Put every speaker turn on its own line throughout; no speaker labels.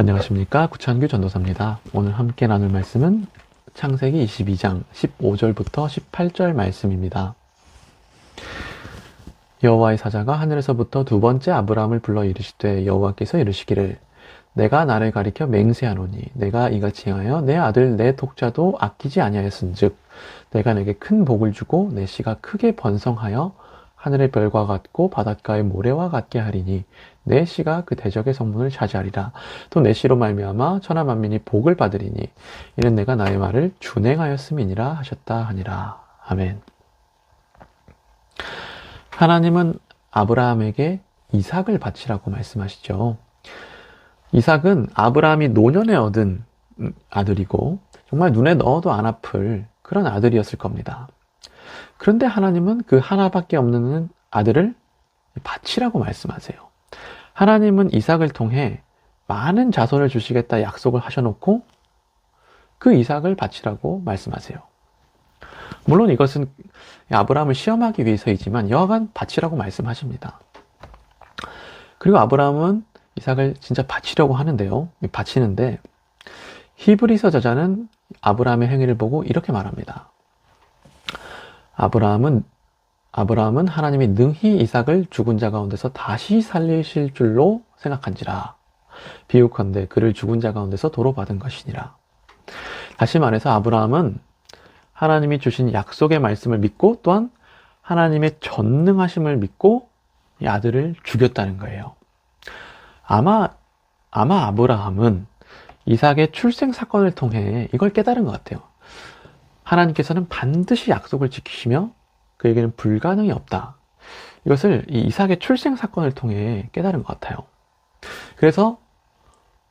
안녕하십니까 구창규 전도사입니다. 오늘 함께 나눌 말씀은 창세기 22장 15절부터 18절 말씀입니다. 여호와의 사자가 하늘에서부터 두 번째 아브라함을 불러 이르시되 여호와께서 이르시기를 내가 나를 가리켜 맹세하노니 내가 이같이 행하여 내 아들 내 독자도 아끼지 아니하였은즉 내가 내게 큰 복을 주고 내 씨가 크게 번성하여 하늘의 별과 같고 바닷가의 모래와 같게 하리니 내 씨가 그 대적의 성문을 차지하리라. 또 내 씨로 말미암아 천하 만민이 복을 받으리니 이는 내가 나의 말을 준행하였음이니라 하셨다 하니라. 아멘. 하나님은 아브라함에게 이삭을 바치라고 말씀하시죠. 이삭은 아브라함이 노년에 얻은 아들이고 정말 눈에 넣어도 안 아플 그런 아들이었을 겁니다. 그런데 하나님은 그 하나밖에 없는 아들을 바치라고 말씀하세요. 하나님은 이삭을 통해 많은 자손을 주시겠다 약속을 하셔놓고 그 이삭을 바치라고 말씀하세요. 물론 이것은 아브라함을 시험하기 위해서이지만 여하간 바치라고 말씀하십니다. 그리고 아브라함은 이삭을 진짜 바치려고 하는데요. 바치는데 히브리서 저자는 아브라함의 행위를 보고 이렇게 말합니다. 아브라함은 아브라함은 하나님이 능히 이삭을 죽은 자 가운데서 다시 살리실 줄로 생각한지라 비유컨대 그를 죽은 자 가운데서 도로 받은 것이니라. 다시 말해서 아브라함은 하나님이 주신 약속의 말씀을 믿고 또한 하나님의 전능하심을 믿고 이 아들을 죽였다는 거예요. 아마 아마 아브라함은 이삭의 출생 사건을 통해 이걸 깨달은 것 같아요. 하나님께서는 반드시 약속을 지키시며 그에게는 불가능이 없다. 이것을 이 이삭의 출생 사건을 통해 깨달은 것 같아요. 그래서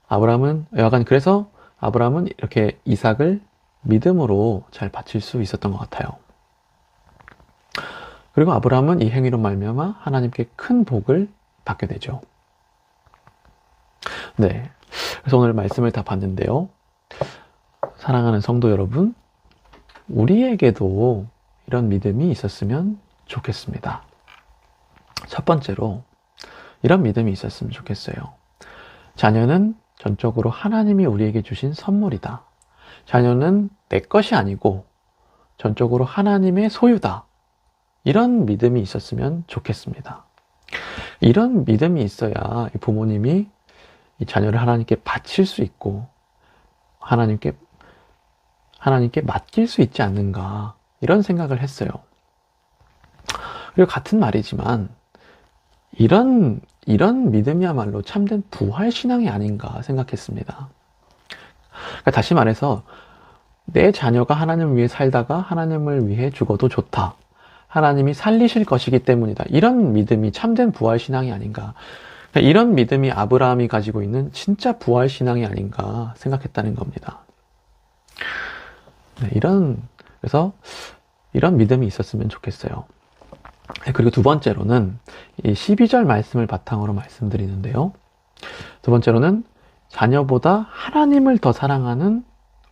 아브라함은 여하간 그래서 아브라함은 이렇게 이삭을 믿음으로 잘 바칠 수 있었던 것 같아요. 그리고 아브라함은 이 행위로 말미암아 하나님께 큰 복을 받게 되죠. 네. 그래서 오늘 말씀을 다 봤는데요. 사랑하는 성도 여러분, 우리에게도 이런 믿음이 있었으면 좋겠습니다. 첫 번째로, 이런 믿음이 있었으면 좋겠어요. 자녀는 전적으로 하나님이 우리에게 주신 선물이다. 자녀는 내 것이 아니고 전적으로 하나님의 소유다. 이런 믿음이 있었으면 좋겠습니다. 이런 믿음이 있어야 부모님이 이 자녀를 하나님께 바칠 수 있고 하나님께 하나님께 맡길 수 있지 않는가 이런 생각을 했어요. 그리고 같은 말이지만 이런 이런 믿음이야말로 참된 부활 신앙이 아닌가 생각했습니다. 그러니까 다시 말해서 내 자녀가 하나님을 위해 살다가 하나님을 위해 죽어도 좋다. 하나님이 살리실 것이기 때문이다. 이런 믿음이 참된 부활 신앙이 아닌가. 그러니까 이런 믿음이 아브라함이 가지고 있는 진짜 부활 신앙이 아닌가 생각했다는 겁니다. 네, 이런 그래서 이런 믿음이 있었으면 좋겠어요. 네, 그리고 두 번째로는 이 12절 말씀을 바탕으로 말씀드리는데요. 두 번째로는 자녀보다 하나님을 더 사랑하는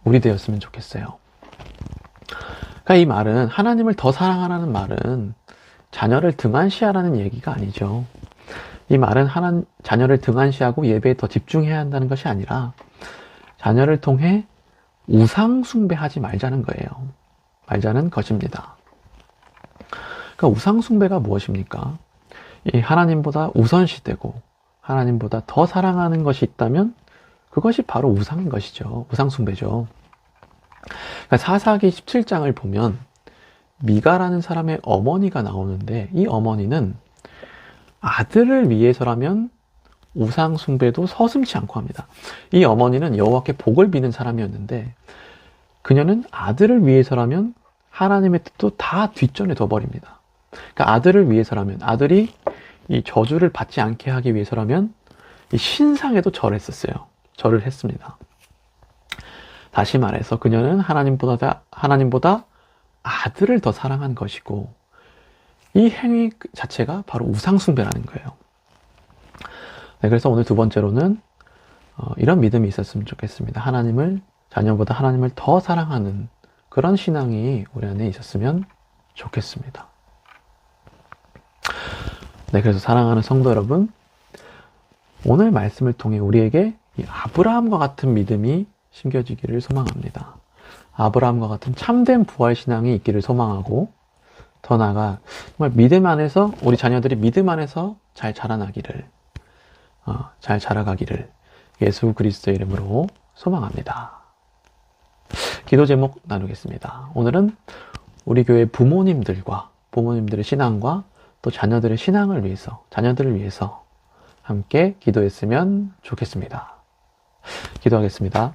우리 되었으면 좋겠어요. 그러니까 이 말은 하나님을 더 사랑하라는 말은 자녀를 등한시하라는 얘기가 아니죠. 이 말은 하나 자녀를 등한시하고 예배에 더 집중해야 한다는 것이 아니라 자녀를 통해 우상 숭배하지 말자는 거예요. 말자는 것입니다. 그러니까 우상 숭배가 무엇입니까? 이 하나님보다 우선시되고 하나님보다 더 사랑하는 것이 있다면 그것이 바로 우상인 것이죠. 우상 숭배죠. 그러니까 사사기 17장을 보면 미가라는 사람의 어머니가 나오는데 이 어머니는 아들을 위해서라면 우상 숭배도 서슴치 않고 합니다. 이 어머니는 여호와께 복을 비는 사람이었는데 그녀는 아들을 위해서라면 하나님의 뜻도 다 뒷전에 둬버립니다. 그러니까 아들을 위해서라면 아들이 이 저주를 받지 않게 하기 위해서라면 이 신상에도 절했었어요. 절을 했습니다. 다시 말해서 그녀는 하나님보다 하나님보다 아들을 더 사랑한 것이고 이 행위 자체가 바로 우상숭배라는 거예요. 네, 그래서 오늘 두 번째로는 어, 이런 믿음이 있었으면 좋겠습니다. 하나님을 자녀보다 하나님을 더 사랑하는 그런 신앙이 우리 안에 있었으면 좋겠습니다. 네, 그래서 사랑하는 성도 여러분, 오늘 말씀을 통해 우리에게 이 아브라함과 같은 믿음이 심겨지기를 소망합니다. 아브라함과 같은 참된 부활 신앙이 있기를 소망하고 더 나아가 정말 믿음 안에서 우리 자녀들이 믿음 안에서 잘 자라나기를 어, 잘 자라가기를 예수 그리스도의 이름으로 소망합니다. 기도 제목 나누겠습니다. 오늘은 우리 교회 부모님들과 부모님들의 신앙과 또 자녀들의 신앙을 위해서 자녀들을 위해서 함께 기도했으면 좋겠습니다. 기도하겠습니다.